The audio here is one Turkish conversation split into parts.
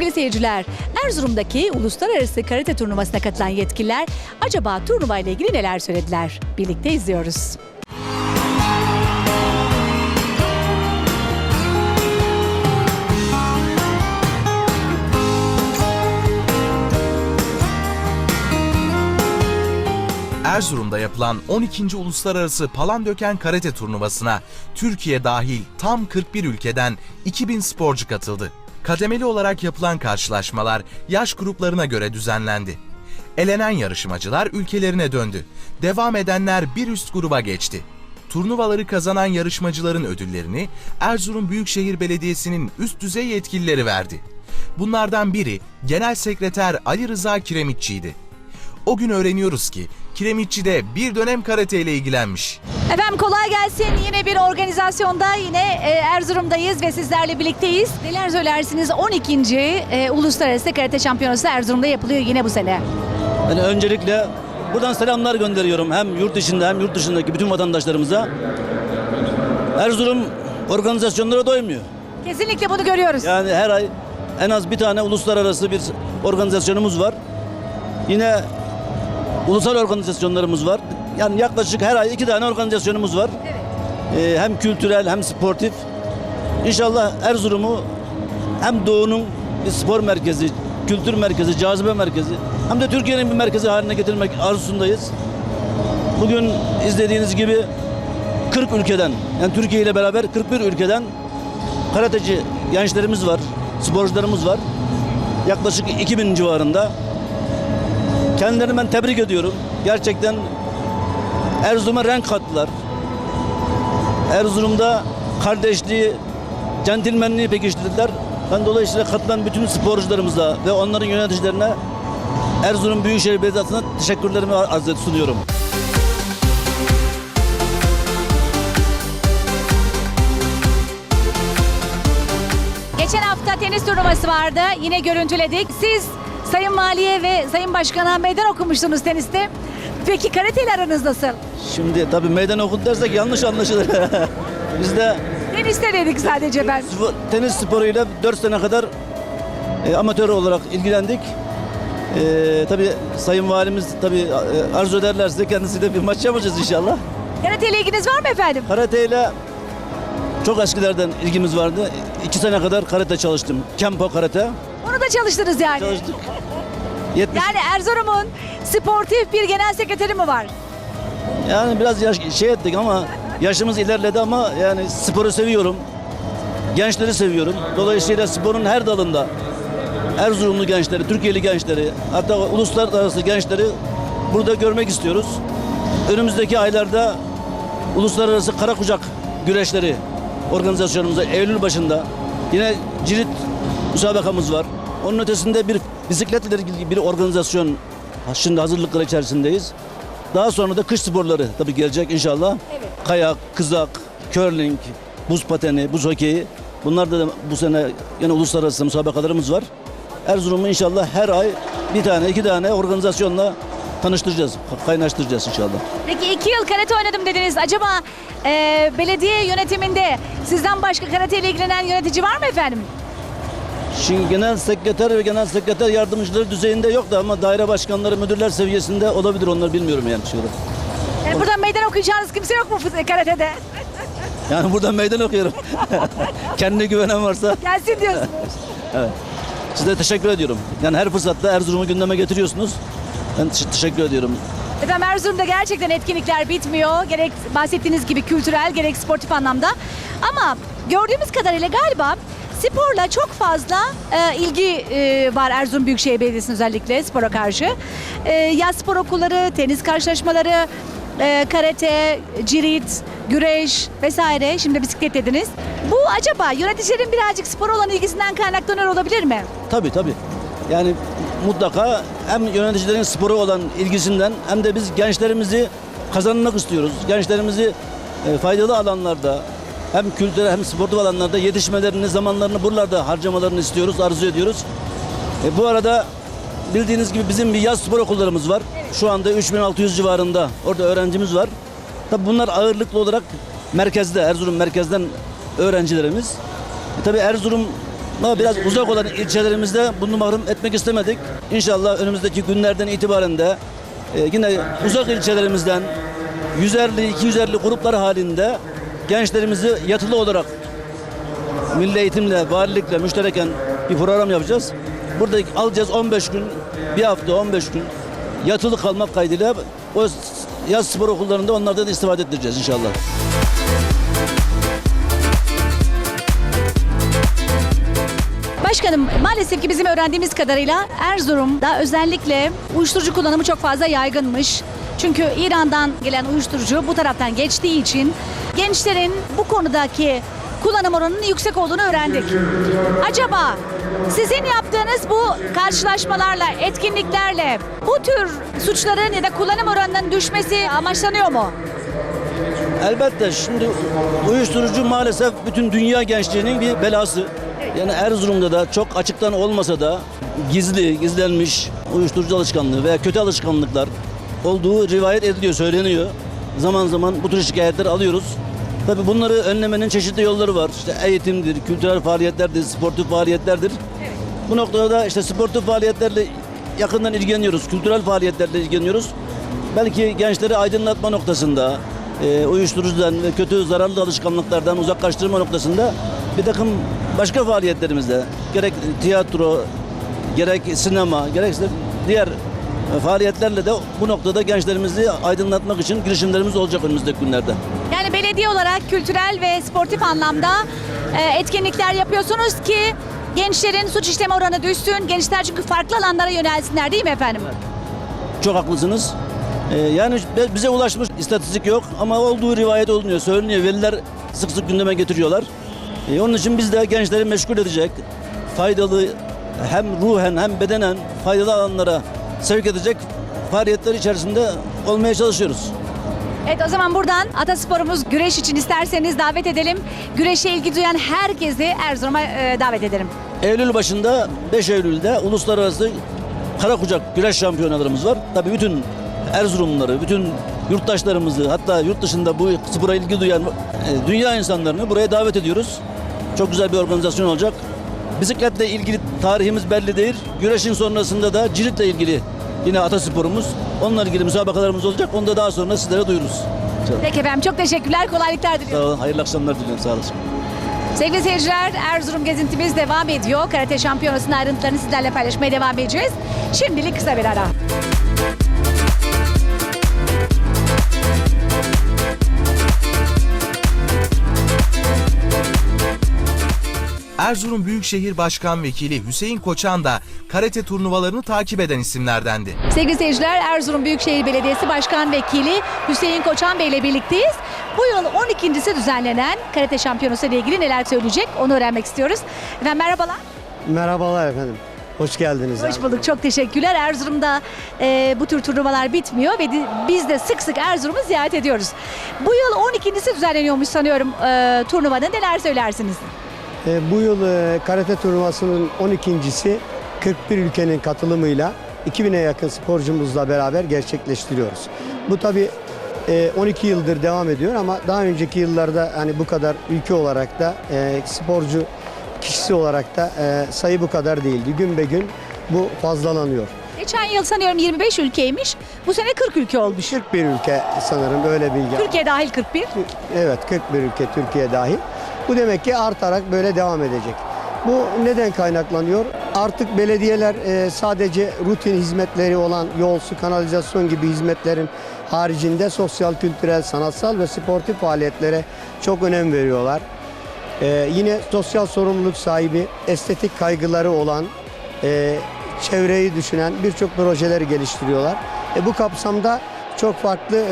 sevgili seyirciler. Erzurum'daki uluslararası karate turnuvasına katılan yetkililer acaba turnuva ile ilgili neler söylediler? Birlikte izliyoruz. Erzurum'da yapılan 12. Uluslararası Palandöken Karate Turnuvası'na Türkiye dahil tam 41 ülkeden 2000 sporcu katıldı. Kademeli olarak yapılan karşılaşmalar yaş gruplarına göre düzenlendi. Elenen yarışmacılar ülkelerine döndü. Devam edenler bir üst gruba geçti. Turnuvaları kazanan yarışmacıların ödüllerini Erzurum Büyükşehir Belediyesi'nin üst düzey yetkilileri verdi. Bunlardan biri Genel Sekreter Ali Rıza Kiremitçi'ydi. O gün öğreniyoruz ki Kiremitçi de bir dönem karate ile ilgilenmiş. Efendim kolay gelsin. Yine bir organizasyonda yine e, Erzurum'dayız ve sizlerle birlikteyiz. Neler söylersiniz? 12. e, Uluslararası Karate Şampiyonası Erzurum'da yapılıyor yine bu sene. Yani öncelikle buradan selamlar gönderiyorum hem yurt içinde hem yurt dışındaki bütün vatandaşlarımıza. Erzurum organizasyonlara doymuyor. Kesinlikle bunu görüyoruz. Yani her ay en az bir tane uluslararası bir organizasyonumuz var. Yine ulusal organizasyonlarımız var. Yani yaklaşık her ay iki tane organizasyonumuz var. Ee, hem kültürel hem sportif. İnşallah Erzurum'u hem Doğu'nun bir spor merkezi, kültür merkezi, cazibe merkezi hem de Türkiye'nin bir merkezi haline getirmek arzusundayız. Bugün izlediğiniz gibi 40 ülkeden, yani Türkiye ile beraber 41 ülkeden karateci gençlerimiz var, sporcularımız var. Yaklaşık 2000 civarında. Kendilerini ben tebrik ediyorum. Gerçekten Erzurum'a renk kattılar. Erzurum'da kardeşliği, centilmenliği pekiştirdiler. Ben dolayısıyla katılan bütün sporcularımıza ve onların yöneticilerine Erzurum Büyükşehir Belediyesi'ne teşekkürlerimi arz sunuyorum. Geçen hafta tenis turnuvası vardı. Yine görüntüledik. Siz Sayın Valiye ve Sayın Başkan'a meydan okumuştunuz teniste. Peki karate ile aranız nasıl? Şimdi tabii meydan okut dersek yanlış anlaşılır. Biz de Teniste dedik sadece ben. spor- tenis sporuyla 4 sene kadar e, amatör olarak ilgilendik. E, tabii Sayın Valimiz tabii e, arzu ederlerse kendisiyle bir maç yapacağız inşallah. Karate ile ilginiz var mı efendim? Karate ile çok eskilerden ilgimiz vardı. 2 sene kadar karate çalıştım. Kempo karate Onu da çalıştınız yani. çalıştık. 70 Yani Erzurum'un sportif bir genel sekreteri mi var? Yani biraz yaş, şey ettik ama yaşımız ilerledi ama yani sporu seviyorum. Gençleri seviyorum. Dolayısıyla sporun her dalında Erzurumlu gençleri, Türkiye'li gençleri, hatta uluslararası gençleri burada görmek istiyoruz. Önümüzdeki aylarda uluslararası kara kucak güreşleri organizasyonumuza Eylül başında yine cirit müsabakamız var. Onun ötesinde bir bisikletle ilgili bir organizasyon şimdi hazırlıklar içerisindeyiz. Daha sonra da kış sporları tabii gelecek inşallah. Evet. Kayak, kızak, curling, buz pateni, buz hokeyi. Bunlar da bu sene yine uluslararası müsabakalarımız var. Erzurum'u inşallah her ay bir tane, iki tane organizasyonla tanıştıracağız, kaynaştıracağız inşallah. Peki iki yıl karate oynadım dediniz. Acaba e, belediye yönetiminde sizden başka karate ile ilgilenen yönetici var mı efendim? Şimdi genel sekreter ve genel sekreter yardımcıları düzeyinde yok da ama daire başkanları, müdürler seviyesinde olabilir onlar bilmiyorum yani şöyle. Yani E, buradan meydan okuyacağınız kimse yok mu fı- karatede? Yani buradan meydan okuyorum. Kendine güvenen varsa Gelsin diyorsunuz. size teşekkür ediyorum. Yani her fırsatta Erzurum'u gündeme getiriyorsunuz. Ben te- teşekkür ediyorum. Efendim Erzurum'da gerçekten etkinlikler bitmiyor. Gerek bahsettiğiniz gibi kültürel gerek sportif anlamda. Ama gördüğümüz kadarıyla galiba sporla çok fazla e, ilgi e, var Erzurum Büyükşehir Belediyesi'nin özellikle spora karşı. E, yaz spor okulları, tenis karşılaşmaları, e, karate, cirit, güreş vesaire. Şimdi bisiklet dediniz. Bu acaba yöneticilerin birazcık spora olan ilgisinden kaynaklanıyor olabilir mi? Tabii tabii. Yani mutlaka hem yöneticilerin sporu olan ilgisinden hem de biz gençlerimizi kazanmak istiyoruz. Gençlerimizi e, faydalı alanlarda hem kültürel hem sportif alanlarda yetişmelerini, zamanlarını buralarda harcamalarını istiyoruz, arzu ediyoruz. E, bu arada bildiğiniz gibi bizim bir yaz spor okullarımız var. Şu anda 3600 civarında orada öğrencimiz var. Tabii bunlar ağırlıklı olarak merkezde, Erzurum merkezden öğrencilerimiz. E, tabii Erzurum Ama biraz uzak olan ilçelerimizde bunu mahrum etmek istemedik. İnşallah önümüzdeki günlerden itibaren de e, yine uzak ilçelerimizden 150 250 gruplar halinde gençlerimizi yatılı olarak milli eğitimle, valilikle müştereken bir program yapacağız. Burada alacağız 15 gün, bir hafta 15 gün yatılı kalmak kaydıyla o yaz spor okullarında onlardan istifade ettireceğiz inşallah. Başkanım maalesef ki bizim öğrendiğimiz kadarıyla Erzurum'da özellikle uyuşturucu kullanımı çok fazla yaygınmış. Çünkü İran'dan gelen uyuşturucu bu taraftan geçtiği için gençlerin bu konudaki kullanım oranının yüksek olduğunu öğrendik. Acaba sizin yaptığınız bu karşılaşmalarla, etkinliklerle bu tür suçların ya da kullanım oranının düşmesi amaçlanıyor mu? Elbette şimdi uyuşturucu maalesef bütün dünya gençliğinin bir belası. Yani Erzurum'da da çok açıktan olmasa da gizli, gizlenmiş uyuşturucu alışkanlığı veya kötü alışkanlıklar olduğu rivayet ediliyor, söyleniyor. Zaman zaman bu tür şikayetler alıyoruz. Tabii bunları önlemenin çeşitli yolları var. İşte eğitimdir, kültürel faaliyetlerdir, sportif faaliyetlerdir. Bu noktada da işte sportif faaliyetlerle yakından ilgileniyoruz, kültürel faaliyetlerle ilgileniyoruz. Belki gençleri aydınlatma noktasında, e, uyuşturucudan ve kötü zararlı alışkanlıklardan uzaklaştırma noktasında bir takım başka faaliyetlerimizde gerek tiyatro, gerek sinema, gerekse diğer faaliyetlerle de bu noktada gençlerimizi aydınlatmak için girişimlerimiz olacak önümüzdeki günlerde. Yani belediye olarak kültürel ve sportif anlamda e, etkinlikler yapıyorsunuz ki gençlerin suç işleme oranı düşsün. Gençler çünkü farklı alanlara yönelsinler değil mi efendim? Çok haklısınız. Ee, yani bize ulaşmış istatistik yok ama olduğu rivayet olunuyor, söyleniyor. Veliler sık sık gündeme getiriyorlar. Onun için biz de gençleri meşgul edecek, faydalı hem ruhen hem bedenen faydalı alanlara sevk edecek faaliyetler içerisinde olmaya çalışıyoruz. Evet o zaman buradan atasporumuz güreş için isterseniz davet edelim. Güreşe ilgi duyan herkesi Erzurum'a e, davet ederim. Eylül başında 5 Eylül'de uluslararası kara kucak güreş şampiyonalarımız var. Tabii bütün Erzurumluları, bütün yurttaşlarımızı hatta yurt dışında bu spora ilgi duyan e, dünya insanlarını buraya davet ediyoruz. Çok güzel bir organizasyon olacak. Bisikletle ilgili tarihimiz belli değil. Güreşin sonrasında da ciritle ilgili yine atasporumuz. Onunla ilgili müsabakalarımız olacak. Onu da daha sonra sizlere duyururuz. Peki efendim çok teşekkürler, kolaylıklar Sağ diliyorum. olun, hayırlı akşamlar diliyorum. Sağ olasın. Sevgili seyirciler Erzurum gezintimiz devam ediyor. Karate şampiyonasının ayrıntılarını sizlerle paylaşmaya devam edeceğiz. Şimdilik kısa bir ara. Erzurum Büyükşehir Başkan Vekili Hüseyin Koçan da karate turnuvalarını takip eden isimlerdendi. Sevgili seyirciler Erzurum Büyükşehir Belediyesi Başkan Vekili Hüseyin Koçan Bey ile birlikteyiz. Bu yıl 12.si düzenlenen karate şampiyonası ile ilgili neler söyleyecek onu öğrenmek istiyoruz. Efendim merhabalar. Merhabalar efendim. Hoş geldiniz. Hoş bulduk. Çok teşekkürler. Erzurum'da e, bu tür turnuvalar bitmiyor ve di- biz de sık sık Erzurum'u ziyaret ediyoruz. Bu yıl 12.si düzenleniyormuş sanıyorum e, turnuvanın. Neler söylersiniz? Ee, bu yıl e, karate turnuvasının 12.si 41 ülkenin katılımıyla 2000'e yakın sporcumuzla beraber gerçekleştiriyoruz. Bu tabi 12 yıldır devam ediyor ama daha önceki yıllarda hani bu kadar ülke olarak da e, sporcu kişisi olarak da e, sayı bu kadar değildi. Gün be gün bu fazlalanıyor. Geçen yıl sanıyorum 25 ülkeymiş. Bu sene 40 ülke olmuş. 41 ülke sanırım öyle bilgi. Türkiye dahil 41. Evet 41 ülke Türkiye dahil. Bu demek ki artarak böyle devam edecek. Bu neden kaynaklanıyor? Artık belediyeler e, sadece rutin hizmetleri olan yol, su, kanalizasyon gibi hizmetlerin haricinde sosyal, kültürel, sanatsal ve sportif faaliyetlere çok önem veriyorlar. E, yine sosyal sorumluluk sahibi, estetik kaygıları olan, e, çevreyi düşünen birçok projeleri geliştiriyorlar. Bu kapsamda çok farklı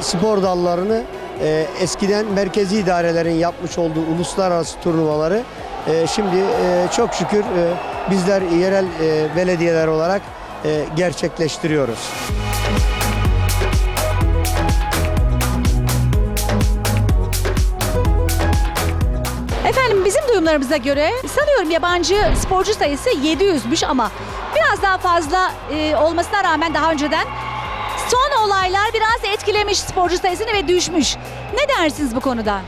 spor dallarını e, eskiden merkezi idarelerin yapmış olduğu uluslararası turnuvaları e, şimdi e, çok şükür e, bizler yerel e, belediyeler olarak e, gerçekleştiriyoruz. Efendim bizim duyumlarımıza göre sanıyorum yabancı sporcu sayısı 700'müş ama biraz daha fazla e, olmasına rağmen daha önceden son olaylar biraz etkilemiş sporcu sayısını ve düşmüş. Ne dersiniz bu konuda?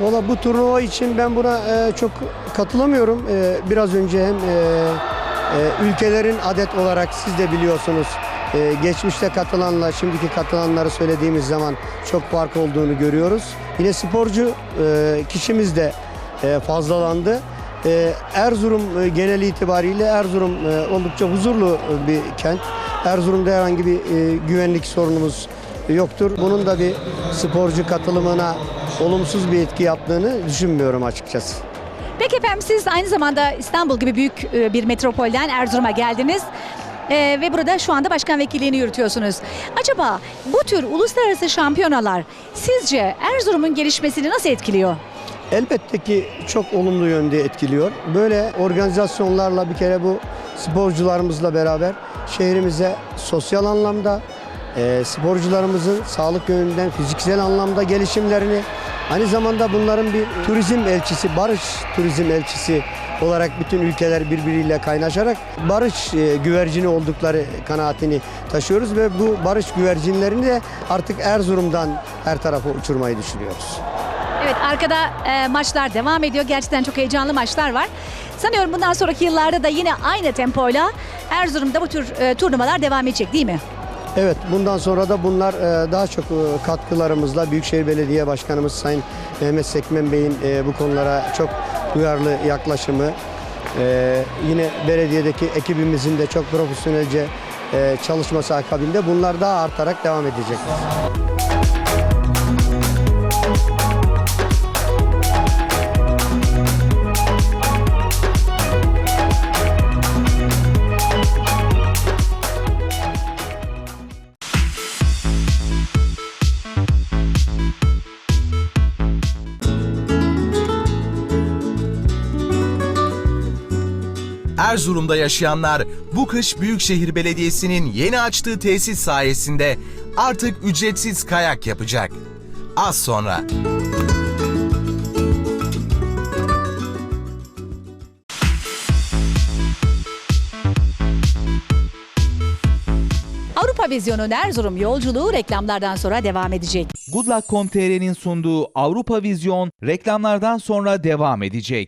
Valla bu turnuva için ben buna e, çok katılamıyorum. E, biraz önce hem e, e, ülkelerin adet olarak siz de biliyorsunuz e, geçmişte katılanla şimdiki katılanları söylediğimiz zaman çok fark olduğunu görüyoruz. Yine sporcu e, kişimiz de e, fazlalandı. E, Erzurum e, genel itibariyle Erzurum e, oldukça huzurlu e, bir kent. Erzurum'da herhangi bir e, güvenlik sorunumuz yoktur. Bunun da bir sporcu katılımına olumsuz bir etki yaptığını düşünmüyorum açıkçası. Peki efendim siz aynı zamanda İstanbul gibi büyük e, bir metropolden Erzurum'a geldiniz. E, ve burada şu anda başkan vekilliğini yürütüyorsunuz. Acaba bu tür uluslararası şampiyonalar sizce Erzurum'un gelişmesini nasıl etkiliyor? Elbette ki çok olumlu yönde etkiliyor. Böyle organizasyonlarla bir kere bu sporcularımızla beraber şehrimize sosyal anlamda e, sporcularımızın sağlık yönünden fiziksel anlamda gelişimlerini aynı zamanda bunların bir turizm elçisi, barış turizm elçisi olarak bütün ülkeler birbiriyle kaynaşarak barış e, güvercini oldukları kanaatini taşıyoruz ve bu barış güvercinlerini de artık Erzurum'dan her tarafa uçurmayı düşünüyoruz. Evet arkada e, maçlar devam ediyor. Gerçekten çok heyecanlı maçlar var. Sanıyorum bundan sonraki yıllarda da yine aynı tempoyla Erzurum'da bu tür e, turnuvalar devam edecek değil mi? Evet, bundan sonra da bunlar e, daha çok e, katkılarımızla Büyükşehir Belediye Başkanımız Sayın Mehmet Sekmen Bey'in e, bu konulara çok duyarlı yaklaşımı, yine belediyedeki ekibimizin de çok profesyonelce çalışması akabinde bunlar daha artarak devam edecek. Erzurum'da yaşayanlar bu kış Büyükşehir Belediyesi'nin yeni açtığı tesis sayesinde artık ücretsiz kayak yapacak. Az sonra. Avrupa Vizyonu Erzurum yolculuğu reklamlardan sonra devam edecek. Goodluck.com.tr'nin sunduğu Avrupa Vizyon reklamlardan sonra devam edecek.